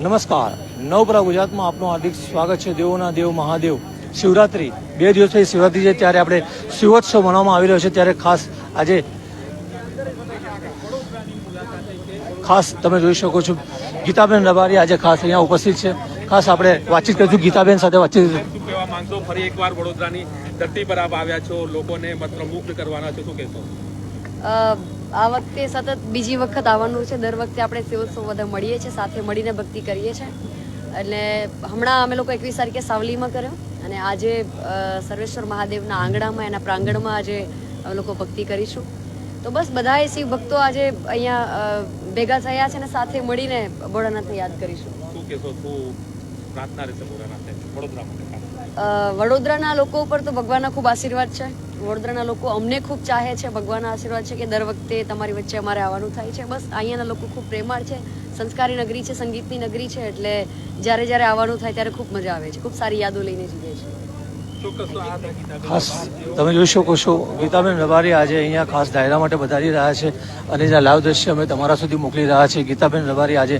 નમસ્કાર. નવપરા ગુજરાતમાં આપનું હાર્દિક સ્વાગત છે. દેવોના દેવ મહાદેવ. શિવરાત્રી. બે દિવસ પછી શિવરાત્રી છે ત્યારે આપણે શિવોત્સવ મનાવવામાં આવી રહ્યો છે. ત્યારે ખાસ આજે ખાસ તમે જોઈ શકો છો. ગીતાબેન રબારી આજે ખાસ અહીંયા ઉપસ્થિત છે. ખાસ આપણે વાતચીત કરીશું. ગીતાબેન સાથે વાતચીત શું કહેવા માંગશો? ફરી એકવાર વડોદરાની ધરતી પર આપ આવ્યા છો. લોકોને મંત્રમુગ્ધ કરવાના છો. શું કહેશો? અ, આ વખતે સતત બીજી વખત આવવાનું છે. દર વખતે આપણે શિવોત્સવ બધા મળીએ છીએ સાથે મળીને ભક્તિ કરીએ છીએ. એટલે હમણાં અમે લોકો એકવીસ તારીખે સાવલીમાં કર્યો અને આજે સર્વેશ્વર મહાદેવના આંગણામાં એના પ્રાંગણમાં આજે અમે લોકો ભક્તિ કરીશું. તો બસ બધાએ શિવ ભક્તો આજે અહીંયા ભેગા થયા છે અને સાથે મળીને ભોળાનાથને યાદ કરીશું. વડોદરાના લોકો ઉપર તો ભગવાનના ખૂબ આશીર્વાદ છે. વડોદરાના લોકો અમને ખૂબ ચાહે છે ભગવાનના આશીર્વાદ છે કે દર વખતે તમારી વચ્ચે અમારે આવવાનું થાય છે. બસ અહીંયાના લોકો ખૂબ પ્રેમાળ છે સંસ્કારી નગરી છે સંગીતની નગરી છે એટલે જ્યારે જ્યારે આવવાનું થાય ત્યારે ખૂબ મજા આવે છે. ખૂબ સારી યાદો લઈને જઈએ છીએ ખાસ તમે જોઈ શકો છો ગીતાબેન રબારી આજે અહીંયા ખાસ ડાયરા માટે વધારી રહ્યા છે અને જે લાઈવ દ્રશ્ય અમે તમારા સુધી મોકલી રહ્યા છીએ. ગીતાબેન રબારી આજે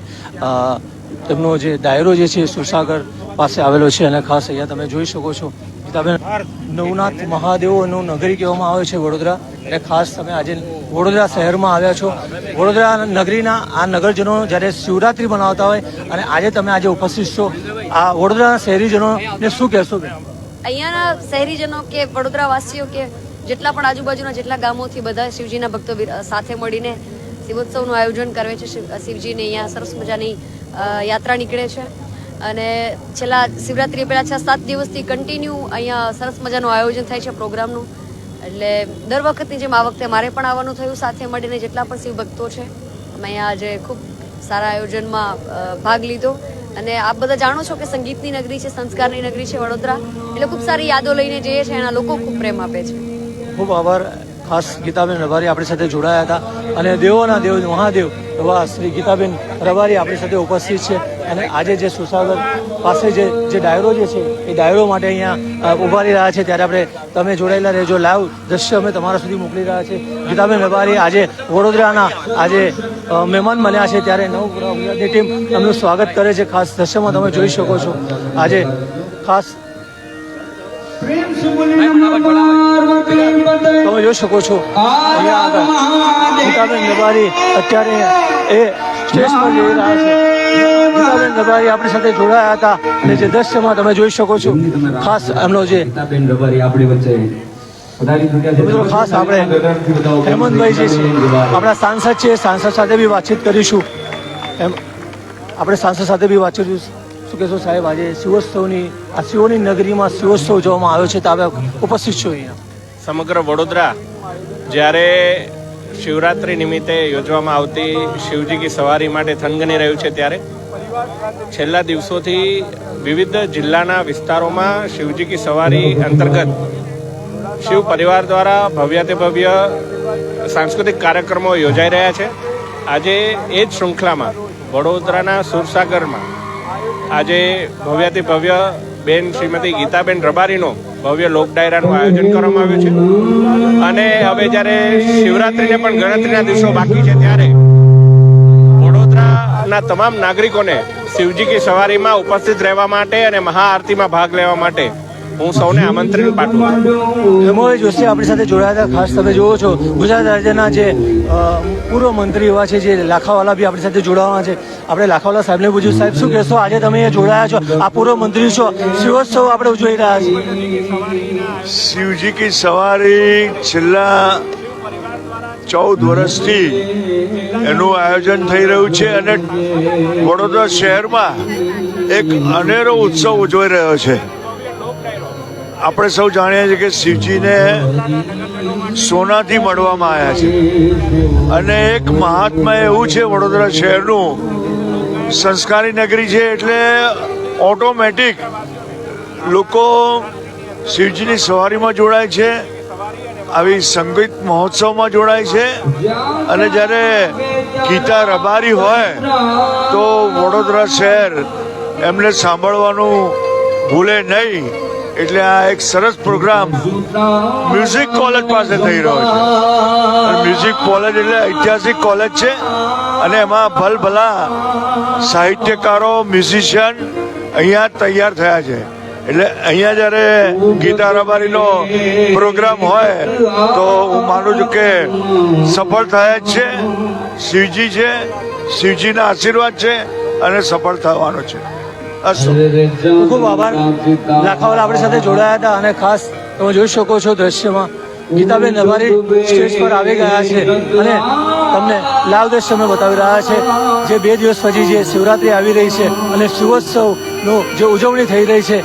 તેમનો જે ડાયરો જે છે સુરસાગર પાસે આવેલો છે અને ખાસ અહીંયા તમે જોઈ શકો છો ગીતાબેન નવનાથ મહાદેવોનું નગરી કહેવામાં આવે છે વડોદરા. એટલે ખાસ તમે આજે વડોદરા શહેરમાં આવ્યા છો. વડોદરા નગરીના આ નગરજનો જ્યારે શિવરાત્રી મનાવતા હોય અને આજે તમે આજે ઉપસ્થિત છો આ વડોદરાના શહેરીજનોને શું કહેશો અહીંયાના શહેરીજનો કે વડોદરા વાસીઓ કે જેટલા પણ આજુબાજુના જેટલા ગામોથી બધા શિવજીના ભક્તો સાથે મળીને શિવોત્સવનું આયોજન કરે છે. શિવ- શિવજીની અહીંયા સરસ મજાની યાત્રા નીકળે છે. અને છેલ્લા શિવરાત્રી પહેલાં છ સાત દિવસથી કન્ટિન્યુ અહીંયા સરસ મજાનું આયોજન થાય છે પ્રોગ્રામનું. એટલે દર વખતની જેમ આ વખતે મારે પણ આવવાનું થયું, સાથે મળીને જેટલા પણ શિવભક્તો છે, અમે અહીંયા આજે ખૂબ સારા આયોજનમાં ભાગ લીધો. અને આપ બધા જાણો છો કે સંગીતની નગરી છે, સંસ્કારની નગરી છે વડોદરા. એટલે ખૂબ સારી યાદો લઈને જઈએ છીએ, એના લોકો ખૂબ પ્રેમ આપે છે. ખૂબ આભાર. ખાસ ગીતાબેન રબારી આપણી સાથે જોડાયા હતા. અને દેવોના દેવ, મહાદેવ એવા શ્રી ગીતાબેન રબારી આપણી સાથે ઉપસ્થિત છે. અને આજે જે સુસાગર પાસે જે જે ડાયરો જે છે, એ ડાયરો માટે અહીંયા ઊભા રહી રહ્યા છે. ત્યારે આપણે તમે જોડાયેલા રહેજો. લાઈવ દ્રશ્ય અમે તમારા સુધી મોકલી રહ્યા છે. ગીતાબેન રબારી આજે વડોદરાના, આજે મહેમાન બન્યા છે. ત્યારે નવ ગુજરાતની ટીમ એમનું સ્વાગત કરે છે. ખાસ દ્રશ્યમાં તમે જોઈ શકો છો. આજે ખાસ તમે જોઈ શકો છો. ગીતાબેન રબારી અત્યારે એ સ્ટેજ પર જઈ રહ્યા છે. ગીતાબેન રબારી આપણી સાથે જોડાયા હતા. અને જે દ્રશ્યમાં તમે જોઈ શકો છો ખાસ એમનો જે રબારી આપણી વચ્ચે. મિત્રો ખાસ આપણે હેમંતભાઈ જે છે આપણા સાંસદ છે સાંસદ સાથે બી વાતચીત કરીશું. એમ આપણે સાંસદ સાથે બી વાતચીત શું કહેશો સાહેબ, આજે શિવોત્સવની, આ શિવોની નગરીમાં શિવોત્સવ જોવામાં આવ્યો છે, તો આપણે ઉપસ્થિત છો અહીંયા. સમગ્ર વડોદરા જ્યારે શિવરાત્રી નિમિત્તે યોજવામાં આવતી શિવજી કી સવારી માટે થનગની રહ્યું છે ત્યારે, છેલ્લા દિવસોથી વિવિધ જિલ્લાના વિસ્તારોમાં શિવજી કી સવારી અંતર્ગત શિવ પરિવાર દ્વારા ભવ્યાતે ભવ્ય સાંસ્કૃતિક કાર્યક્રમો યોજાઈ રહ્યા છે. આજે એ જ શૃંખલામાં વડોદરાના સુરસાગરમાં આજે ભવ્યાતિ ભવ્ય બેન શ્રીમતી ગીતાબેન રબારીનો ભવ્ય લોક ડાયરાનું આયોજન કરવામાં આવ્યું છે. અને હવે જ્યારે શિવરાત્રીને પણ ગણતરીના દિવસો બાકી છે ત્યારે વડોદરાના તમામ નાગરિકોને શિવજી કી સવારીમાં ઉપસ્થિત રહેવા માટે અને મહાઆરતીમાં ભાગ લેવા માટે હું સૌને આમંત્રણ પાઠવું છું. જોશી આપણી સાથે જોડાયા હતા. ખાસ તમે જુઓ છો ગુજરાત રાજ્યના જે પૂર્વ મંત્રી એવા છે જે લાખાવાલા બી આપણી સાથે જોડાવાના છે. આપણે લાખાવાલા સાહેબને પૂછ્યું સાહેબ શું કહેશો? આજે તમે અહીંયા જોડાયા છો. આ પૂર્વ મંત્રી છો. શિવોત્સવ આપણે ઉજવી રહ્યા છીએ. શિવજી કી સવારી છેલ્લા ચૌદ વર્ષથી એનું આયોજન થઈ રહ્યું છે અને વડોદરા શહેરમાં એક અનેરો ઉત્સવ ઉજવાઈ રહ્યો છે. આપણે સૌ જાણીએ છીએ કે શિવજીને સોનાથી મળવામાં આવ્યા છે. અને એક મહાત્મા એવું છે વડોદરા શહેરનું. સંસ્કારી નગરી છે એટલે ઓટોમેટિક લોકો શિવજીની સવારીમાં જોડાય છે, આવી સંગીત મહોત્સવમાં જોડાય છે. અને જ્યારે ગીતા રબારી હોય તો વડોદરા શહેર એમને સાંભળવાનું ભૂલે નહીં. એટલે આ એક સરસ પ્રોગ્રામ મ્યુઝિક કોલેજ પાસે થઈ રહ્યો છે. મ્યુઝિક કોલેજ એટલે ઐતિહાસિક કોલેજ છે. અને એમાં ભલભલા સાહિત્યકારો, મ્યુઝિશિયન અહીંયા તૈયાર થયા છે. એટલે અહીંયા જ્યારે ગીતા રબારીનો પ્રોગ્રામ હોય, તો હું માનું છું કે સફળ થયા જ છે, શિવજી છે, શિવજીના આશીર્વાદ છે અને સફળ થવાનો છે. અસ્તુ ખૂબ ખૂબ આભાર. લાખાવાલા આપણી સાથે જોડાયા હતા અને ખાસ તમે જોઈ શકો છો દ્રશ્યમાં ગીતાબેન અમારી સ્ટેજ પર આવી ગયા છે અને તમને લાઈવ દ્રશ્ય અમે બતાવી રહ્યા છે. જે બે દિવસ પછી જે શિવરાત્રી આવી રહી છે અને શિવોત્સવનું જે ઉજવણી થઈ રહી છે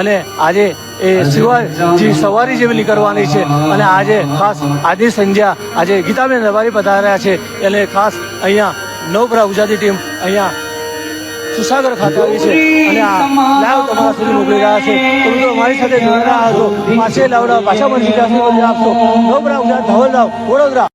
અને આજે એ શિવાજી સવારી જેવી નીકળવાની છે અને આજે ખાસ આજની સંધ્યા આજે ગીતાબેન રવારી પધાર્યા છે. એટલે ખાસ અહીંયા નવપરા ગુજરાતી ટીમ અહીંયા સુસાગર ખાતે આવી છે. અને આ લાઈવ તમારા સુધી મોકલી રહ્યા છે. તો મિત્રો અમારી સાથે જોડાયા હતો પાછે લાવડા, પાછા મળી જશે આપશો નવરા ગુજરાત ધવલરાવ, વડોદરા.